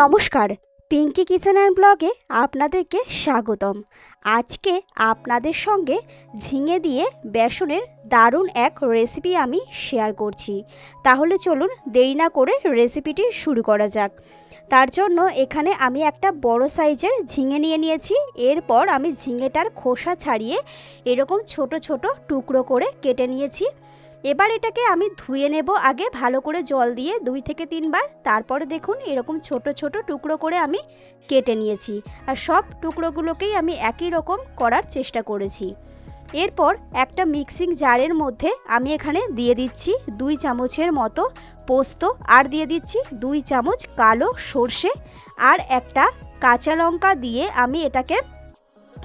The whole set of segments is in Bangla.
নমস্কার। পিঙ্কি কিচেন অ্যান্ড ব্লগে আপনাদেরকে স্বাগতম। আজকে আপনাদের সঙ্গে ঝিঙে দিয়ে বেসনের দারুণ এক রেসিপি আমি শেয়ার করছি। তাহলে চলুন দেরি না করে রেসিপিটি শুরু করা যাক। তার জন্য এখানে আমি একটা বড় সাইজের ঝিঙে নিয়ে নিয়েছি। এরপর আমি ঝিঙেটার খোসা ছাড়িয়ে এরকম ছোট ছোট টুকরো করে কেটে নিয়েছি। এবার এটাকে আমি ধুয়ে নেব আগে, ভালো করে জল দিয়ে দুই থেকে তিনবার। তারপরে দেখুন এরকম ছোট ছোট টুকরো করে আমি কেটে নিয়েছি আর সব টুকরোগুলোকেই আমি একই রকম করার চেষ্টা করেছি। এরপর একটা মিক্সিং জারের মধ্যে আমি এখানে দিয়ে দিচ্ছি দুই চামচের মতো পোস্ত আর দিয়ে দিচ্ছি দুই চামচ কালো সর্ষে আর একটা কাঁচা লঙ্কা দিয়ে আমি এটাকে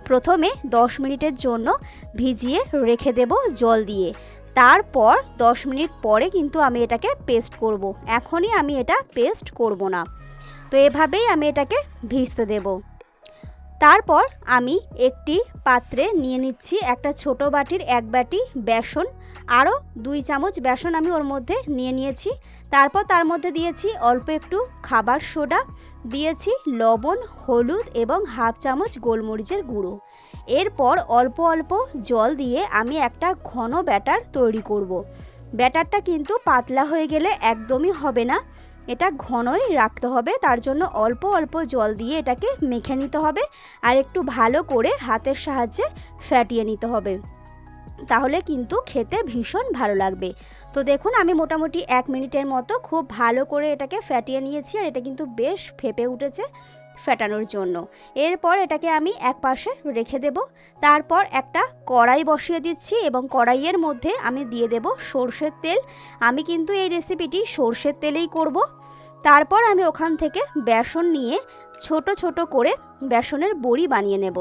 প্রথমে 10 মিনিটের জন্য ভিজিয়ে রেখে দেব জল দিয়ে। তারপর 10 মিনিট পরে কিন্তু আমি এটাকে পেস্ট করব। এখনই আমি এটা পেস্ট করব না। তো এভাবেই আমি এটাকে ভিজতে দেব। তারপর আমি একটি পাত্রে নিয়ে নিচ্ছি একটা ছোট বাটির এক বাটি বেসন। আরও দুই চামচ বেসন আমি ওর মধ্যে নিয়ে নিয়েছি। তারপর তার মধ্যে দিয়েছি অল্প একটু খাবার সোডা। দিয়েছি লবণ, হলুদ এবং হাফ চামচ গোলমরিচের গুঁড়ো। এরপর অল্প অল্প জল দিয়ে আমি একটা ঘন ব্যাটার তৈরি করব। ব্যাটারটা কিন্তু পাতলা হয়ে গেলে একদমই হবে না। এটা ঘনই রাখতে হবে, তার জন্য অল্প অল্প জল দিয়ে এটাকে মেখে নিতে হবে আর একটু ভালো করে হাতের সাহায্যে ফ্যাটিয়ে নিতে হবে। তাহলে কিন্তু খেতে ভীষণ ভালো লাগবে। তো দেখুন, আমি মোটামুটি এক মিনিটের মতো খুব ভালো করে এটাকে ফ্যাটিয়ে নিয়েছি আর এটা কিন্তু বেশ ফেপে উঠেছে। ফেটানোর জন্য। এরপর এটাকে আমি এক পাশে রেখে দেব। তারপর একটা কড়াই বসিয়ে দিচ্ছি এবং কড়াইয়ের মধ্যে আমি দিয়ে দেব সর্ষের তেল। আমি কিন্তু এই রেসিপিটি সর্ষের তেলেই করব। তারপর আমি ওখান থেকে বেসন নিয়ে ছোট ছোট করে বেসনের বড়ি বানিয়ে নেব।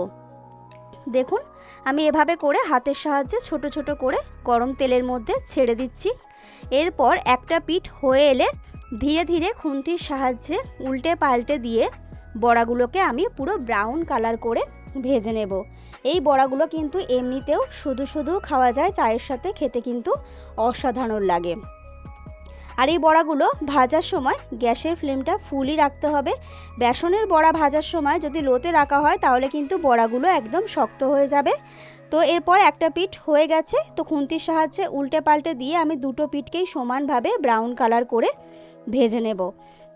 দেখুন, আমি এভাবে করে হাতের সাহায্যে ছোট ছোট করে গরম তেলের মধ্যে ছেড়ে দিচ্ছি। এরপর একটা পিঠ হয়ে এলে ধীরে ধীরে খুন্তির সাহায্যে উল্টে পাল্টে দিয়ে বড়াগুলোকে আমি পুরো ব্রাউন কালার করে ভেজে নেব। এই বড়াগুলো কিন্তু এমনিতেও শুধু শুধু খাওয়া যায়, চায়ের সাথে খেতে কিন্তু অসাধারণ লাগে। আর এই বড়াগুলো ভাজার সময় গ্যাসের ফ্লেমটা ফুলই রাখতে হবে। বেসনের বড়া ভাজার সময় যদি লোতে রাখা হয়, তাহলে কিন্তু বড়াগুলো একদম শক্ত হয়ে যাবে। তো এরপর একটা পিঠ হয়ে গেছে, তো খুন্তির সাহায্যে উল্টে পাল্টে দিয়ে আমি দুটো পিঠকেই সমানভাবে ব্রাউন কালার করে ভেজে নেব।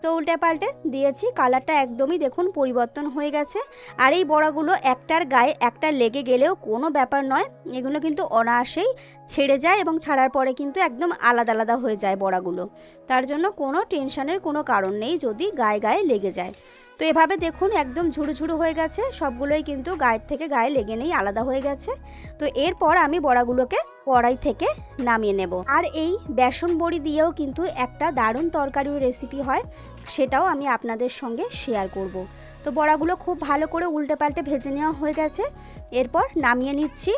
তো উল্টে পাল্টে দিয়েছি। কালারটা একদমই দেখুন পরিবর্তন হয়ে গেছে। আর এই বড়াগুলো একটার গায়ে একটা লেগে গেলেও কোনো ব্যাপার নয়। এগুলো কিন্তু অনায়াসেই ছেড়ে যায় এবং ছাড়ার পরে কিন্তু একদম আলাদা আলাদা হয়ে যায় বড়াগুলো। তার জন্য কোনো টেনশানের কোনো কারণ নেই যদি গায়ে গায়ে লেগে যায়। তো এভাবে দেখুন একদম ঝুড়ু ঝুড়ু হয়ে গেছে। সবগুলোই কিন্তু গায়ের থেকে গায়ে লেগে নেই, আলাদা হয়ে গেছে। তো এরপর আমি বড়াগুলোকে কড়াই থেকে নামিয়ে নেব। আর এই বেসন বড়ি দিয়েও কিন্তু একটা দারুণ তরকারির রেসিপি হয়, সেটাও আমি আপনাদের সঙ্গে শেয়ার করব। তো বড়াগুলো খুব ভালো করে উল্টে পাল্টে ভেজে নেওয়া হয়ে গেছে। এরপর নামিয়ে নিচ্ছি।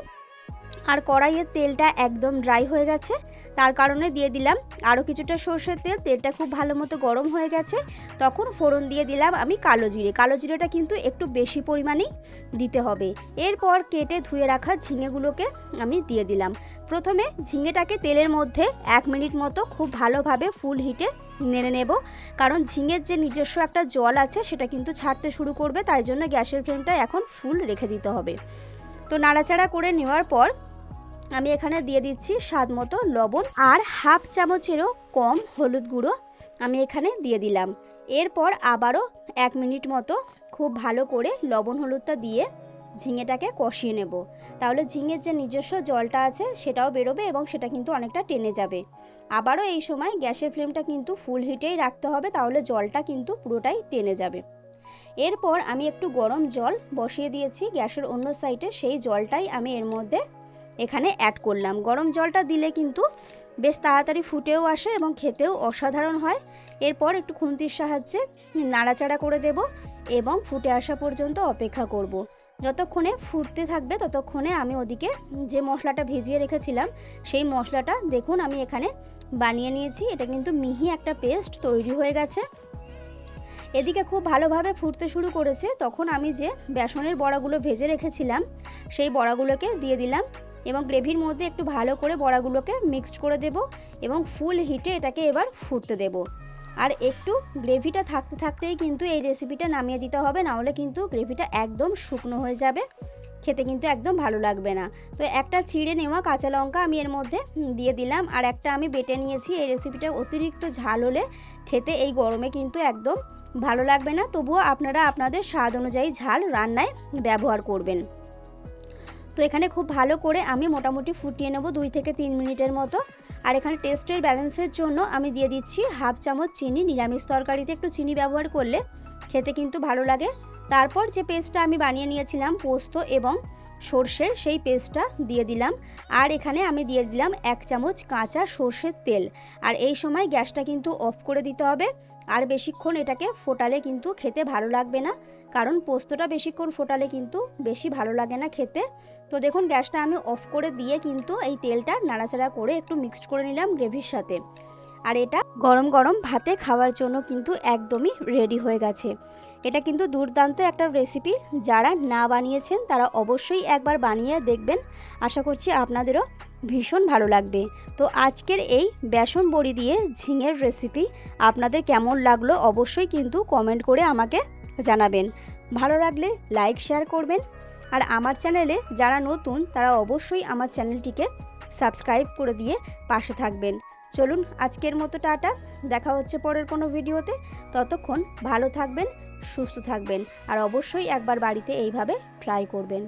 আর কড়াইয়ের তেলটা একদম ড্রাই হয়ে গেছে। তার কারণে দিয়ে দিলাম। আরও কিছুটা সর্ষের তেল, তেলটা খুব ভালো মতো গরম হয়ে গেছে। তখন ফোড়ন দিয়ে দিলাম আমি কালো জিরে। কালো জিরেটা কিন্তু একটু বেশি পরিমাণেই দিতে হবে। এরপর কেটে ধুয়ে রাখা ঝিঙেগুলোকে আমি দিয়ে দিলাম। প্রথমে ঝিঙেটাকে তেলের মধ্যে এক মিনিট মতো খুব ভালোভাবে ফুল হিটে নেড়ে নেব। কারণ ঝিঙের যে নিজস্ব একটা জল আছে, সেটা কিন্তু ছাড়তে শুরু করবে। তাই জন্য গ্যাসের ফ্লেমটা এখন ফুল রেখে দিতে হবে। তো নাড়াচাড়া করে নেওয়ার পর আমি এখানে দিয়ে দিচ্ছি স্বাদ মতো লবণ আর হাফ চামচেরও কম হলুদ গুঁড়ো আমি এখানে দিয়ে দিলাম। এরপর আবারও এক মিনিট মতো খুব ভালো করে লবণ হলুদটা দিয়ে ঝিঙেটাকে কষিয়ে নেব। তাহলে ঝিঙের যে নিজস্ব জলটা আছে সেটাও বেরোবে এবং সেটা কিন্তু অনেকটা টেনে যাবে। আবারও এই সময় গ্যাসের ফ্লেমটা কিন্তু ফুল হিটেই রাখতে হবে, তাহলে জলটা কিন্তু পুরোটাই টেনে যাবে। এরপর আমি একটু গরম জল বসিয়ে দিয়েছি, গ্যাসের অন্য সাইডে সেই জলটাই আমি এর মধ্যে এখানে অ্যাড করলাম। গরম জলটা দিলে কিন্তু বেশ তাড়াতাড়ি ফুটেও আসে এবং খেতেও অসাধারণ হয়। এরপর একটু খুন্তির সাহায্যে নাড়াচাড়া করে দেব এবং ফুটে আসা পর্যন্ত অপেক্ষা করব। যতক্ষণে ফুটতে থাকবে ততক্ষণে আমি ওদিকে যে মশলাটা ভিজিয়ে রেখেছিলাম, সেই মশলাটা দেখুন আমি এখানে বানিয়ে নিয়েছি। এটা কিন্তু মিহি একটা পেস্ট তৈরি হয়ে গেছে। এদিকে খুব ভালোভাবে ফুটতে শুরু করেছে। তখন আমি যে বেসনের বড়াগুলো ভেজে রেখেছিলাম, সেই বড়াগুলোকে দিয়ে দিলাম। এবং গ্রেভির মধ্যে একটু ভালো করে বড়াগুলোকে মিক্সড করে দেব এবং ফুল হিটে এটাকে এবার ফুটতে দেব। আর একটু গ্রেভিটা থাকতে থাকতেই কিন্তু এই রেসিপিটা নামিয়ে দিতে হবে, নাহলে কিন্তু গ্রেভিটা একদম শুকনো হয়ে যাবে। খেতে কিন্তু একদম ভালো লাগবে না। তো একটা ছিঁড়ে নেওয়া কাঁচা লঙ্কা আমি এর মধ্যে দিয়ে দিলাম, আর একটা আমি বেটে নিয়েছি এই রেসিপিটা অতিরিক্ত ঝাল হলে খেতে এই গরমে কিন্তু একদম ভালো লাগবে না। তবুও আপনারা আপনাদের স্বাদ অনুযায়ী ঝাল রান্নায় ব্যবহার করবেন। তো এখানে খুব ভালো করে আমি মোটামুটি ফুটিয়ে নেব দুই থেকে তিন মিনিটের মতো। আর এখানে টেস্টের ব্যালেন্সের জন্য আমি দিয়ে দিচ্ছি হাফ চামচ চিনি, নিরামিষ তরকারিতে একটু চিনি ব্যবহার করলে খেতে কিন্তু ভালো লাগে। তারপর যে পেস্টটা আমি বানিয়ে নিয়েছিলাম পোস্ত এবং সর্ষের সেই পেস্টটা দিয়ে দিলাম। আর এখানে আমি দিয়ে দিলাম এক চামচ কাঁচা সর্ষের তেল। আর এই সময় গ্যাসটা কিন্তু অফ করে দিতে হবে। আর বেশিক্ষণ এটাকে ফোটালে কিন্তু খেতে ভালো লাগবে না। কারণ পোস্তটা বেশিক্ষণ ফোটালে কিন্তু বেশি ভালো লাগে না খেতে। তো দেখুন, গ্যাসটা আমি অফ করে দিয়ে কিন্তু এই তেলটা নাড়াচাড়া করে একটু মিক্সড করে নিলাম গ্রেভির সাথে। আর এটা গরম গরম ভাতে খাওয়ার জন্য কিন্তু একদমই রেডি হয়ে গেছে। এটা কিন্তু দুর্দান্ত একটা রেসিপি যারা না বানিয়েছেন, তারা অবশ্যই একবার বানিয়ে দেখবেন। আশা করছি আপনাদেরও ভীষণ ভালো লাগবে। তো আজকের এই বেসন বড়ি দিয়ে ঝিঙের রেসিপি আপনাদের কেমন লাগল অবশ্যই কিন্তু কমেন্ট করে আমাকে জানাবেন। ভালো লাগলে লাইক শেয়ার করবেন। আর আমার চ্যানেলে যারা নতুন, তারা অবশ্যই আমার চ্যানেলটিকে সাবস্ক্রাইব করে দিয়ে পাশে থাকবেন। চলুন আজকের মতো টাটা, দেখা হচ্ছে পরের কোনো ভিডিওতে। ততক্ষণ ভালো থাকবেন, সুস্থ থাকবেন, আর অবশ্যই একবার বাড়িতে এইভাবে ট্রাই করবেন।